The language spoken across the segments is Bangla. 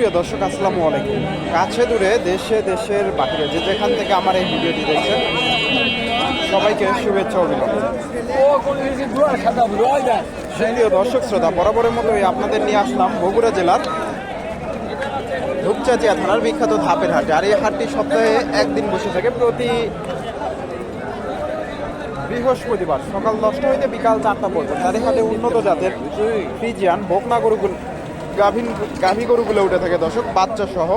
সুপ্রিয় দর্শক, আসসালামু আলাইকুম। কাছে দূরে দেশে, দেশের বাহিরে যে যেখান থেকে আমার এই ভিডিওটি দেখছেন, সবাইকে শুভেচ্ছা অভিনন্দন। দর্শক, শ্রোতা, বরাবরের মতোই আপনাদের নিয়ে আসলাম বগুড়া জেলার ধূপচাচিয়া থানার বিখ্যাত ধাপের হাট। আর এই হাটটি সপ্তাহে একদিন বসে থাকে, প্রতি বৃহস্পতিবার সকাল দশটা হইতে বিকাল চারটা পর্যন্ত। আর এই হাটে উন্নত জাতের ফ্রিজিয়ান বকনা গরুগুলো গাভীন গাভী গরুগুলো উঠে থাকে দর্শক বাচ্চা সহ।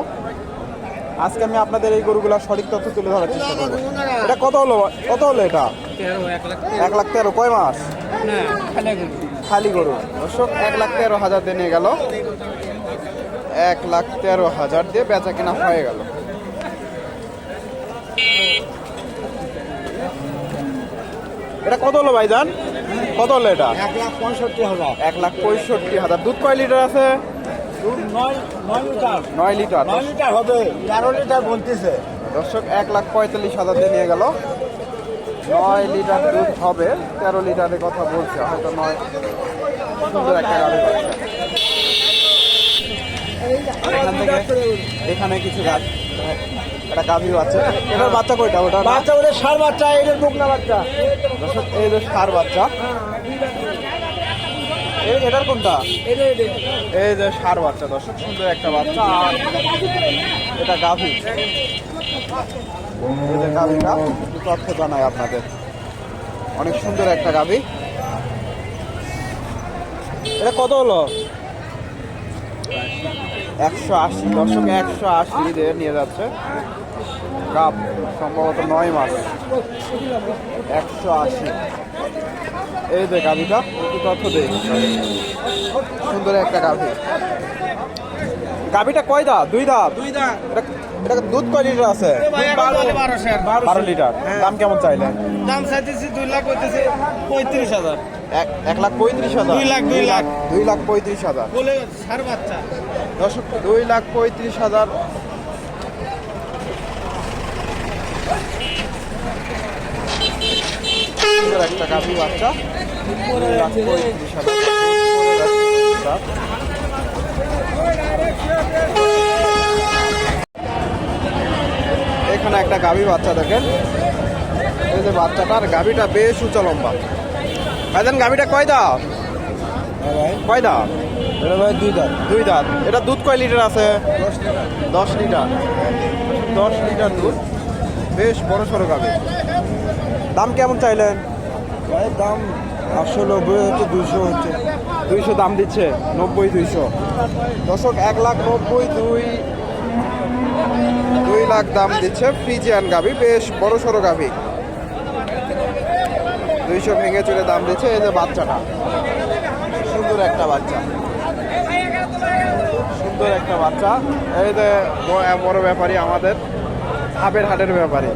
আজকে আমি আপনাদের এই গরুগুলা সঠিক তথ্য তুলে ধরার চেষ্টা করব। এটা কত হলো? কত হলো এটা? এক লাখ তেরো কয় মাস? খালি গরু। দর্শক এক লাখ তেরো হাজার দিয়ে নিয়ে গেল। এক লাখ তেরো হাজার দিয়ে বেচা কিনা হয়ে গেল। এটা কত হলো ভাইজান কত হলো এটা? এক লাখ পঁয়ষট্টি হাজার। এক লাখ পঁয়ষট্টি হাজার। দুধ কয় লিটার আছে? নয় লিটার। নয় লিটার। হবে তেরো লিটার বলতেছে। দর্শক এক লাখ পঁয়তাল্লিশ হাজার দিয়ে নিয়ে গেল। নয় লিটার দুধ হবে তেরো লিটারের কথা বলছে হয়তো নয়। সুন্দর একটা গাড়ি এখান থেকে এখানে কিছু গাছ। একটা গাভিও আছে। এটার বাচ্চা কয়টা? ওটা বাচ্চা ওদের সার বাচ্চা এদের বকনা বাচ্চা। দর্শক এই যে সার বাচ্চা। এই এটার কোনটা? এই যে সার বাচ্চা দর্শক সুন্দর একটা বাচ্চা। আর এটা গাভি। এই যে গাভিটা তথ্য জানাই আপনাদের। অনেক সুন্দর একটা গাভী। এটা কত হলো? একশো আশি দর্শক একশো আশি দিয়ে নিয়ে যাচ্ছে। কাপ সম্ভবত নয় মাস। একশো আশি। এই যে গাভিটা একটু তথ্য দেই। সুন্দর একটা গাভি। গাভিটা কয় দাঁত দুই দাঁত দুই দাম এটা দুধ কয় লিটার আছে? বারো লিটার। দাম কেমন চাইলেন? দাম চাইতেছি দুই লাখ করতেছে পঁয়ত্রিশ হাজার। এক লাখ পঁয়ত্রিশ হাজার? দুই লাখ, দুই লাখ। দুই লাখ পঁয়ত্রিশ হাজার। বলে সার বাচ্চা। দর্শক দুই লাখ পঁয়ত্রিশ হাজার। একটা গাভী বাচ্চা। এখানে একটা গাভী বাচ্চা দেখেন। এই যে বাচ্চাটার গাভীটা বেশ উঁচা লম্বা। ভাইজান গাভীটা কয় দাও কয় দাও এটা ভাই দুই দাম দুই দাঁত। এটা দুধ কয় লিটার আছে? দশ লিটার। দশ লিটার। দুধ। বেশ বড় সড়ো গাবে দাম কেমন চাইলেন? দাম আটশো নব্বই হচ্ছে দুইশো হচ্ছে। দুইশো দাম দিচ্ছে, নব্বই দুইশো। দশক এক লাখ নব্বই, দুই দুই লাখ দাম দিচ্ছে ফ্রিজিয়ান গাবি বেশ বড় সড়ো গাবি দুইশো ভেঙে চলে দাম দিচ্ছে এই যে বাচ্চাটা। সুন্দর একটা বাচ্চা। সুন্দর একটা বাচ্চা। এই যে বড় ব্যাপারী আমাদের, হাবের হাটের ব্যাপারী।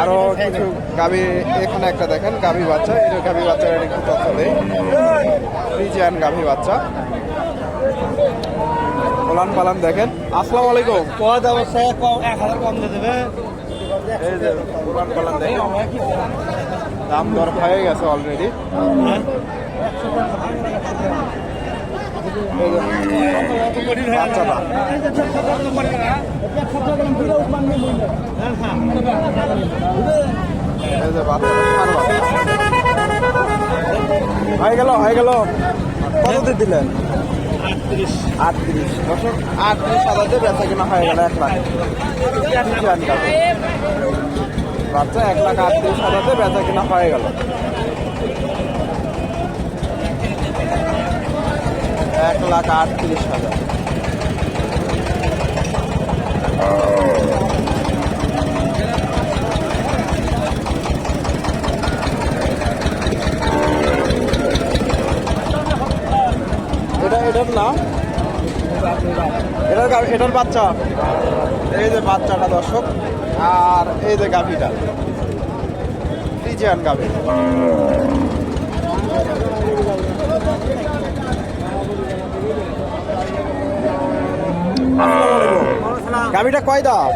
আরও কিছু গাবি এখানে একটা দেখেন, গাভী বাচ্চা। এই গাভী বাচ্চার একটু তথ্য দেই। ফ্রিজিয়ান গাভী বাচ্চা। পোলান পালান দেখেন। আসসালামু আলাইকুম। পদ অবস্থায় কম এক হাজার কম দিয়ে দেবে এই যে পোলান পালান দেখেন। দাম দর হয়ে গেছে অলরেডি হয়ে গেল হয়ে গেল কত দিলেন আটত্রিশ দশক আটত্রিশ হাজার বেচা কিনা হয়ে গেল এক লাখ বাচ্চা এক লাখ আটত্রিশ হাজার বেচা কিনা হয়ে গেল। এক লাখ আটত্রিশ হাজার। এটা এটার না এটার এটার বাচ্চা। এই যে বাচ্চাটা দর্শক, আর এই যে গাভীটা। ফ্রিজিয়ান গাভী। গাভীটা কয় দাও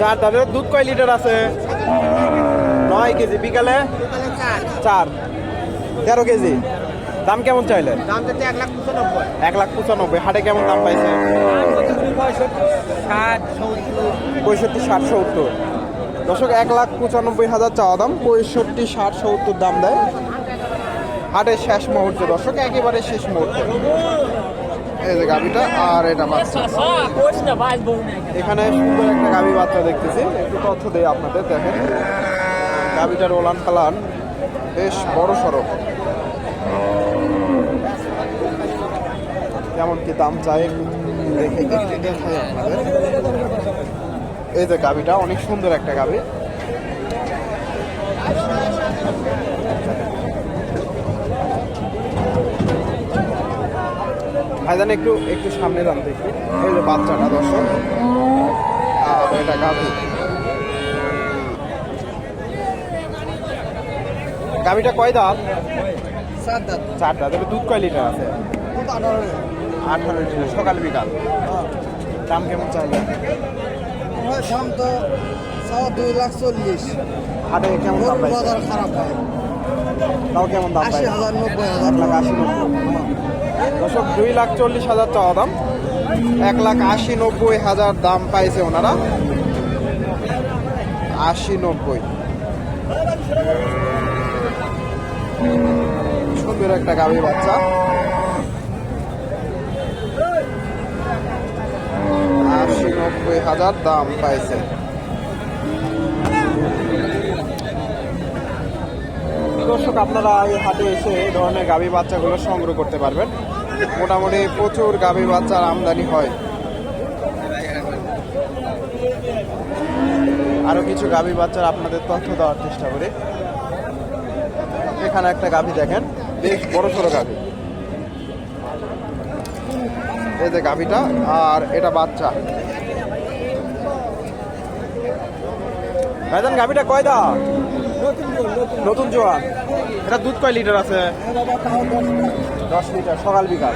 চার দাঁতের দুধ কয় লিটার আছে? নয় কেজি। বিকালে? চার। তেরো কেজি। দাম কেমন চাইলেন দাম যাচ্ছে এক লাখ পঁচানব্বই এক লাখ পঁচানব্বই। হাটে কেমন দাম পাইছে? পঁয়ষট্টি, ষাট, সত্তর। দর্শক, এক লাখ পঁচানব্বই হাজার চাওয়া দাম। পঁয়ষট্টি, ষাট, সত্তর দাম দেয়। হাটের শেষ মুহূর্তে। দর্শক, একেবারে শেষ মুহূর্তে। এই যে গাভিটা আর এটা বাচ্চা। এখানে সুন্দর একটা গাভি বাচ্চা দেখতেছি। একটু তথ্য দেই আপনাদের, দেখেন। গাভিটার ওলান পালান বেশ বড় সড়ো। কেমন কি দাম চাই আপনাদের। এই যে গাভিটা, অনেক সুন্দর একটা গাভি। ভাইজান একটু একটু সামনে যান দেখি। এই যে বাচ্চাটা দর্শক। আর এটা গাভি। গাভিটা কয় দাঁত? সাত দাঁত। চার দাঁত। দুধ কয় লিটার আছে? আঠারো লিটার। সকাল বিকাল। দাম কেমন চাইলে? দাম তো দুই লাখ চল্লিশ। হাটে কেমন দাম বাজার খারাপ হয়। তাও কেমন দাম আশি হাজার নব্বই হাজার। লাখ আশি নব্বই। দর্শক, দুই লাখ চল্লিশ হাজার চাওয়া দাম। এক লাখ আশি নব্বই হাজার দাম পাইছে ওনারা। আশি নব্বই। সুন্দর একটা গাভী বাচ্চা। আশি নব্বই হাজার দাম পাইছে। দর্শক, আপনারা এই হাটে এসে এই ধরনের গাভী বাচ্চাগুলো সংগ্রহ করতে পারবেন। মোটামুটি প্রচুর গাভী বাচ্চার আমদানি হয়। আরও কিছু গাভী বাচ্চার আপনাদের তথ্য দেওয়ার চেষ্টা করি। এখানে একটা গাভী দেখেন, বেশ বড় সড়ো গাভী। এই যে গাভীটা, আর এটা বাচ্চা। ভাইজান, গাভীটা কয় দা নতুন জোয়ান এটা দুধ কয় লিটার আছে? দশ লিটার সকাল বিকাল?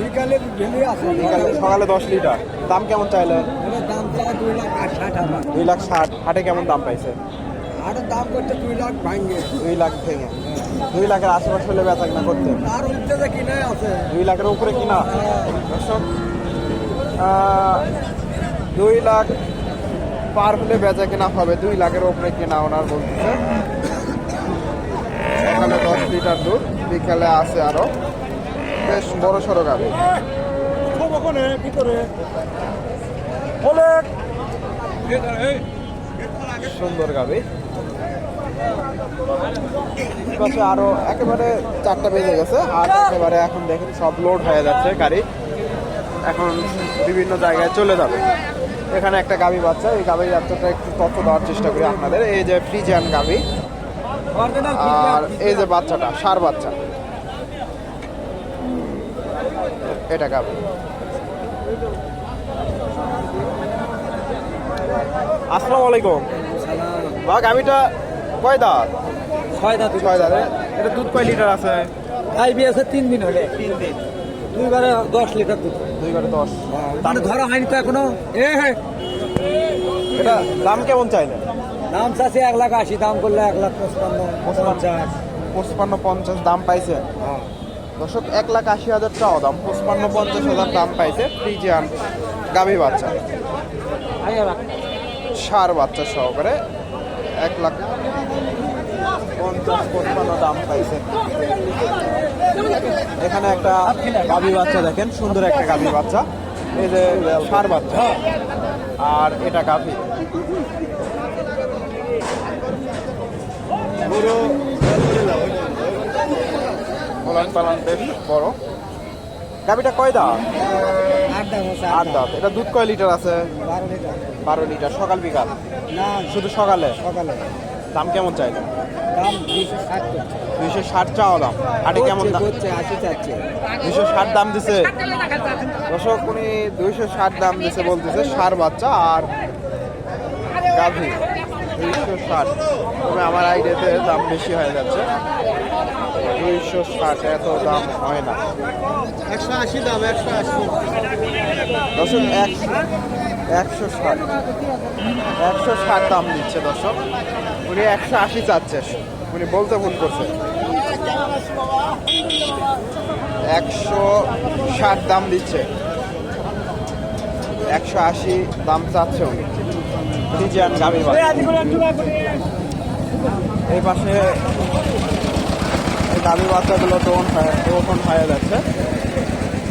বিকালে ভেঙে আছে বিকালে সকালে দশ লিটার। দাম কেমন চাইলেন দাম চাওয়া দুই লাখ ষাট হাজার। দুই লাখ ষাট হাটে কেমন দাম পাইছে? আর দাম করতে দুই লাখ ভাঙে। দুই লাখ ভেঙে। দুই লাখের আশেপাশে হলে বেচা কিনা করতে? তার উদ্যোগে কিনে আছে। দুই লাখের উপরে কিনা? দর্শক দুই লাখ পার হলে বেচা কেনা হবে। দুই লাখের উপরে কেনা ওনার বলতেছে সকালে দশ লিটার দুধ বিকালে আছে আরও। বেশ বড় সড়ো গাড়ি ভিতরে সুন্দর গাবি। পাশে আরও একেবারে চারটা বেজে গেছে, আর একেবারে এখন দেখেন সব লোড হয়ে যাচ্ছে গাড়ি। এখন বিভিন্ন জায়গায় চলে যাবে। এখানে একটা গাবি বাচ্চা, এই গাভীর বাচ্চাটা একটু তথ্য দেওয়ার চেষ্টা করি আপনাদের। এই যে ফ্রিজিয়ান গাবি, আর এই যে বাচ্চাটা, সার বাচ্চা। এটা গাবি আসসালামু আলাইকুম। বা গাভিটা কয় দাঁত ছয় দাঁত ছয় দাঁত এটা দুধ কয় লিটার আছে? গাই বিয়েছে তিন দিন হলে। তিন দিন। দুইবারে দশ লিটার দুধ। দুইবারে দশ। মানে ধরা হয়নি তো এখনও। এ হ্যাঁ এটা দাম কেমন চাইলে? দাম চাষে এক লাখ আশি দাম করলে এক লাখ পঁচপান্ন পঁচপান্ন পঞ্চাশ। দাম পাইছে? দর্শক, এক লাখ আশি হাজার টাকা দাম, পঁচপান্ন, পঞ্চাশ হাজার দাম পাইছে ফ্রিজিয়ান গাভী বাচ্চা। সার বাচ্চা সহকারে এক লাখ পঞ্চাশ, পঁচপান্ন দাম পাইছে। এখানে একটা গাভী বাচ্চা দেখেন, সুন্দর একটা গাভী বাচ্চা। এই যে সার বাচ্চা। আর এটা গাভী। ওলান পালান বেশ বড়। গাভীটা কয় দাঁত? আট দাম দাঁত। এটা দুধ কয় লিটার আছে? বারো লিটার। সকাল বিকাল? না। শুধু সকালে? সকালে। দাম কেমন চাইলে দাম দুইশো ষাট চাওয়া দাম। হাটে কেমন দাম? আশি চাচ্ছে। দুইশো ষাট দাম দিছে। দর্শক উনি দুইশো ষাট দাম দিছে বলতেছে সার বাচ্চা আর গাভী। দুইশো ষাট। তবে আমার আইডিয়াতে দাম বেশি হয়ে যাচ্ছে। দুইশো ষাট এত দাম হয় না। একশো আশি দাম একশো আশি। দর্শক একশো একশো ষাট। একশো ষাট দাম দিচ্ছে দর্শক। উনি একশো আশি চাচ্ছে। উনি বলতে ফোন করছে। একশো ষাট দাম দিচ্ছে। একশো আশি দাম চাচ্ছে উনি। ফ্রিজিয়ান গাভী বাচ্চা এই পাশে গাভী বাচ্চাগুলো দোহন হয়ে দোহন যাচ্ছে।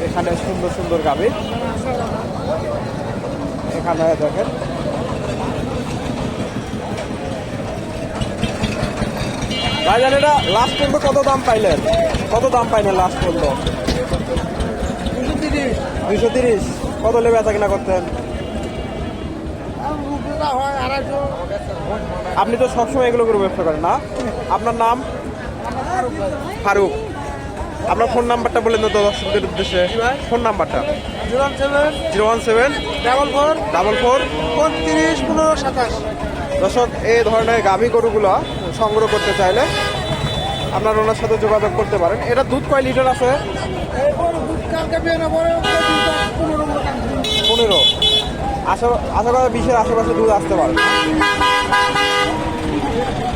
এখানে সুন্দর সুন্দর গাভী এখানে দেখেন। ভাইজান, এটা লাস্ট পর্যন্ত কত দাম পাইলেন? কত দাম পাইলেন লাস্ট পর্যন্ত? দুইশো তিরিশ। কত লেবে বেচা কিনা করতেন? আপনি তো সবসময় এগুলো করে ব্যবসা করেন না? আপনার নাম? ফারুক। আপনার ফোন নাম্বারটা বলেন তো দর্শকদের উদ্দেশ্যে। ফোন নাম্বারটা? Zero one seven. Zero one seven. Double four. Double four. পঁয়ত্রিশ পনেরো সাতাশ। দর্শক এই ধরনের গাভী গরুগুলো সংগ্রহ করতে চাইলে আপনারা ওনার সাথে যোগাযোগ করতে পারেন। এটা দুধ কয় লিটার আছে? পনেরো। আশা আশা করা বিশের আশেপাশে দুধ আসতে পারে।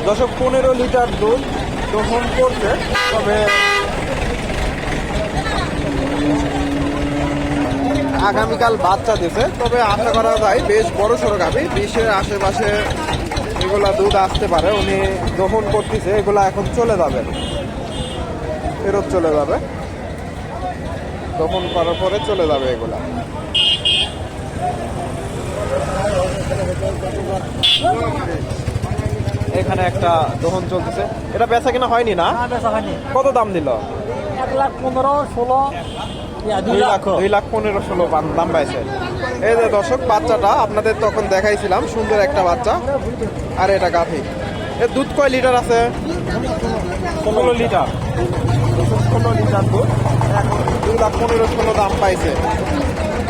দর্শক, পনেরো লিটার দুধ দহন করছে, তবে আগামীকাল বাচ্চা দিছে, তবে আশা করা যায় বেশ বড় সড়ো গাভী। বিশের আশেপাশে এগুলা দুধ আসতে পারে, উনি দহন করতেছে, এগুলা এখন চলে যাবে। ফেরত চলে যাবে। দহন করার পরে চলে যাবে এগুলা। এখানে একটা দহন চলতেছে। এটা বেচা কিনা হয়নি না? কত দাম দিল? এক লাখ পনেরো ষোলো দুই লাখ। পনেরো ষোলো দাম পাইছে। এই যে দর্শক বাচ্চাটা আপনাদের তখন দেখাইছিলাম সুন্দর একটা বাচ্চা। আর এটা গাভী। এর দুধ কয় লিটার আছে? ষোলো লিটার। ষোলো লিটার দুধ। দুই লাখ পনেরো ষোলো দাম পাইছে।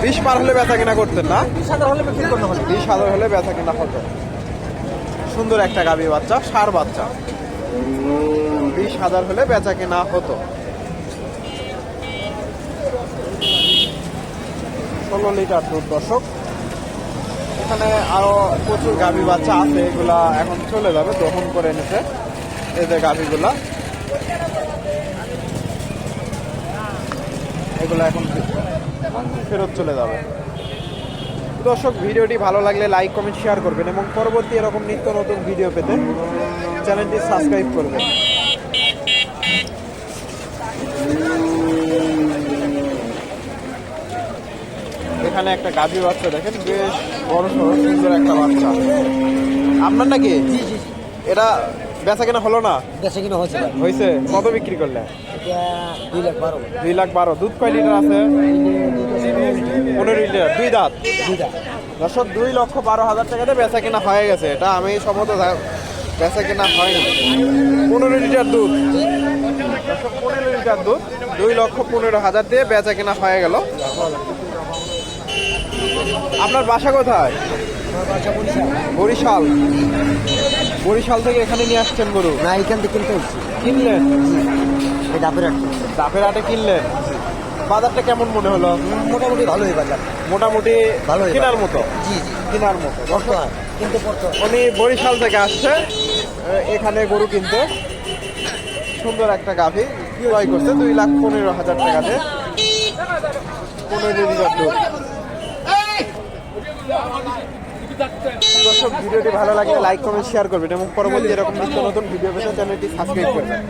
বিশ পার হলে বেচা কিনা করতেন না। সাদা হলে বিক্রি করতে হবে বিশ হাজার হলে বেচা কিনা হতো সুন্দর একটা গাভী বাচ্চা সার বাচ্চা। বিশ হাজার হলে বেচা কিনা হতো। ষোলো লিটার দুধ দশক এখানে আরও প্রচুর গাভী বাচ্চা আছে এগুলা এখন চলে যাবে দহন করে নিতে। এই যে গাভীগুলা। এগুলো এখন ফেরত চলে যাবে। দর্শক ভিডিওটি ভালো লাগলে লাইক কমেন্ট শেয়ার করবেন এবং পরবর্তী এরকম নিত্য নতুন ভিডিও পেতে চ্যানেলটি সাবস্ক্রাইব করবেন। এখানে একটা গাভী বাচ্চা দেখেন বেশ বড় সড়ো সুন্দর একটা বাচ্চা। আপনার নাকি এটা বেচা কেনা হলো না? দেশে কিনা হয়েছে হয়েছে? কত বিক্রি করলে? দুই লাখ বারো। দুই লাখ বারো। দুধ কয় লিটার আছে? পনেরো লিটার। দুই দাঁত? দুইটা দর্শক দুই লক্ষ বারো হাজার টাকাতে বেচা কেনা হয়ে গেছে। এটা আমি সম্ভবত যা- বেচা কেনা হয়নি। পনেরো লিটার দুধ। পনেরো লিটার দুধ। দুই লক্ষ পনেরো হাজার দিয়ে বেচা কেনা হয়ে গেল। আপনার বাসা কোথায়? বরিশাল। বরিশাল থেকে এখানে নিয়ে আসছেন গরু? না এখান থেকে কিনতে হচ্ছে কিনলেন? ডাবের একটা দাপের হাটে কিনলেন? বাজারটা কেমন মনে হলো? মোটামুটি ভালোই বাজার। মোটামুটি ভালোই কেনার মতো? জি জি। কেনার মতো কিনতে পড়তো উনি বরিশাল থেকে আসছে এখানে গরু কিনতে। সুন্দর একটা গাভী ক্রয় করছে দুই লাখ পনেরো হাজার টাকাতে পনেরো লিটার দুধ দর্শক ভিডিওটি ভালো লাগে লাইক কমেন্ট শেয়ার করবেন এবং পরবর্তী এরকম নিত্য নতুন ভিডিও পেতে চ্যানেলটি সাবস্ক্রাইব করবেন।